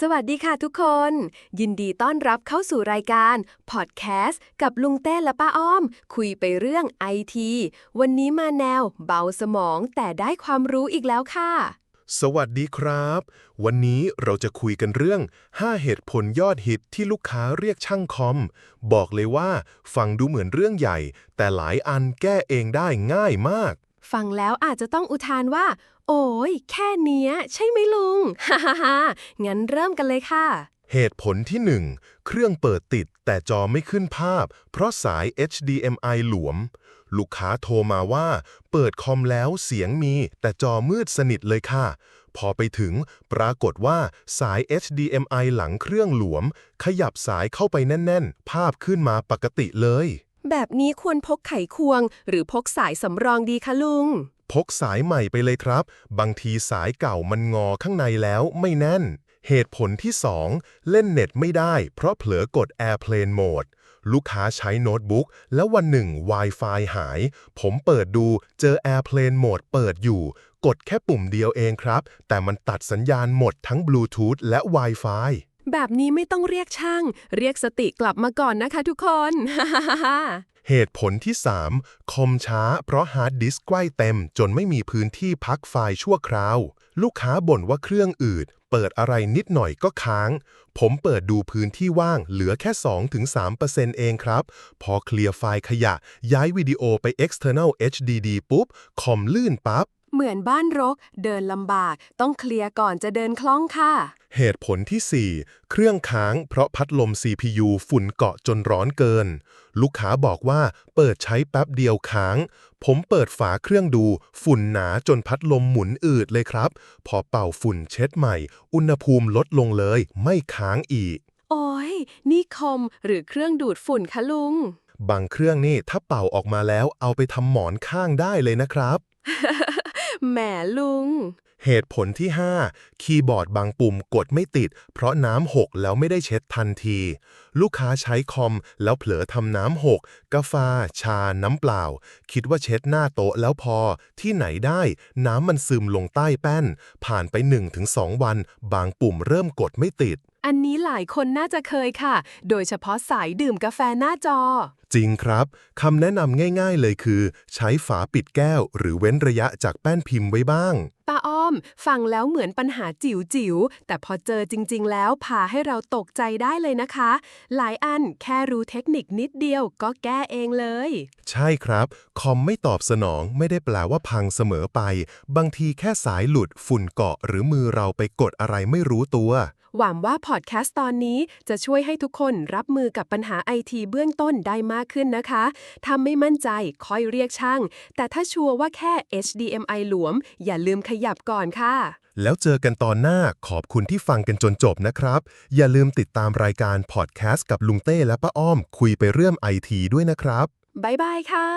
สวัสดีค่ะทุกคน ยินดีต้อนรับเข้าสู่รายการพอดแคสต์กับลุงเต้และป้าอ้อม คุยไปเรื่องไอทีวันนี้มาแนวเบาสมองแต่ได้ความรู้อีกแล้วค่ะ สวัสดีครับ วันนี้เราจะคุยกันเรื่อง 5 เหตุผลยอดฮิตที่ลูกค้าเรียกช่างคอม บอกเลยว่าฟังดูเหมือนเรื่องใหญ่ แต่หลายอันแก้เองได้ง่ายมาก ฟังแล้วอาจจะต้องอุทานว่า โอ้ยแค่เนี้ย ใช่ไหมลุง ฮ่าฮ่าฮ่างั้นเริ่มกันเลยค่ะ เหตุผลที่ 1 เครื่องเปิดติดแต่จอไม่ขึ้นภาพ เพราะสาย HDMI หลวม ลูกค้าโทรมาว่า เปิดคอมแล้วเสียงมี แต่จอมืดสนิทเลยค่ะ พอไปถึง ปรากฏว่าสาย HDMI หลังเครื่องหลวม ขยับสายเข้าไปแน่น ๆ ภาพขึ้นมาปกติเลย แบบนี้ควรพกไขควง หรือพกสายสำรองดีคะลุง พกสายใหม่ไปเลยครับ บางทีสายเก่ามันงอข้างในแล้วไม่แน่น เหตุผลที่ 2 เล่นเน็ตไม่ได้เพราะเผลอกด Airplane Mode ลูกค้าใช้โน้ตบุ๊กแล้ววันหนึ่ง Wi-Fi หาย ผมเปิดดูเจอ Airplane Mode เปิดอยู่ กดแค่ปุ่มเดียวเองครับ แต่มันตัดสัญญาณหมดทั้ง Bluetooth และ Wi-Fi แบบนี้ไม่ต้องเรียกช่าง เรียกสติกลับมาก่อนนะคะทุกคน เหตุผลที่ 3 คอมช้าเพราะฮาร์ดดิสก์ใกล้เต็ม จนไม่มีพื้นที่พักไฟล์ชั่วคราว ลูกค้าบ่นว่าเครื่องอืด เปิดอะไรนิดหน่อยก็ค้าง ผมเปิดดูพื้นที่ว่างเหลือแค่ 2-3%เองครับ พอเคลียร์ไฟล์ขยะ ย้ายวิดีโอไป external HDD ปุ๊บ คอมลื่นปั๊บ เหมือนบ้านรก เดินลำบาก ต้องเคลียร์ก่อนจะเดินคล่องค่ะ เหตุผลที่ 4 เครื่องค้างเพราะพัดลม CPU ฝุ่นเกาะจนร้อนเกิน ลูกค้าบอกว่าเปิดใช้แป๊บเดียวค้าง ผมเปิดฝาเครื่องดูฝุ่นหนาจนพัดลมหมุนอืดเลยครับ พอเป่าฝุ่นเช็ดใหม่ อุณหภูมิลดลงเลย ไม่ค้างอีก โอ้ยนี่คอมหรือเครื่องดูดฝุ่นคะลุง บางเครื่องนี่ถ้าเป่าออกมาแล้วเอาไปทำหมอนข้างได้เลยนะครับ แหมลุง เหตุผลที่ 5 คีย์บอร์ดบางปุ่มกดไม่ติด เพราะน้ำหกแล้วไม่ได้เช็ดทันที ลูกค้าใช้คอมแล้วเผลอทำน้ำหก กาแฟชา น้ำเปล่า คิดว่าเช็ดหน้าโต๊ะแล้วพอ ที่ไหนได้น้ำมันซึมลงใต้แป้น ผ่านไป 1-2 วัน บางปุ่มเริ่มกดไม่ติด อันนี้หลายคนน่าจะเคยค่ะ โดยเฉพาะสายดื่มกาแฟหน้าจอ จริงครับคำแนะนำง่ายๆเลยคือ ใช้ฝาปิดแก้ว หรือเว้นระยะจากแป้นพิมพ์ไว้บ้าง ป้า อ้อม ฟังแล้วเหมือนปัญหาจิ๋วจิ๋วๆแต่พอเจอจริง ๆ แล้วพาให้เราตกใจได้เลยนะคะ หลายอันแค่รู้เทคนิคนิดเดียวก็แก้เองเลย ใช่ครับ คอมไม่ตอบสนองไม่ได้แปลว่าพังเสมอไป บางทีแค่สายหลุดฝุ่นเกาะ หรือมือเราไปกดอะไรไม่รู้ตัว หวังว่าพอดแคสต์ตอนนี้จะช่วยให้ทุกคนรับมือกับปัญหาไอทีเบื้องต้นได้มากขึ้นนะคะถ้าไม่มั่นใจค่อยเรียกช่าง แต่ถ้าชัวร์ว่าแค่ HDMI หลวม อย่าลืมขยับก่อนค่ะ แล้วเจอกันตอนหน้าขอบคุณที่ฟังกันจนจบนะครับ อย่าลืมติดตามรายการพอดแคสต์กับลุงเต้และป้าอ้อม คุยไปเรื่องไอทีด้วยนะครับ บ๊ายบายค่ะ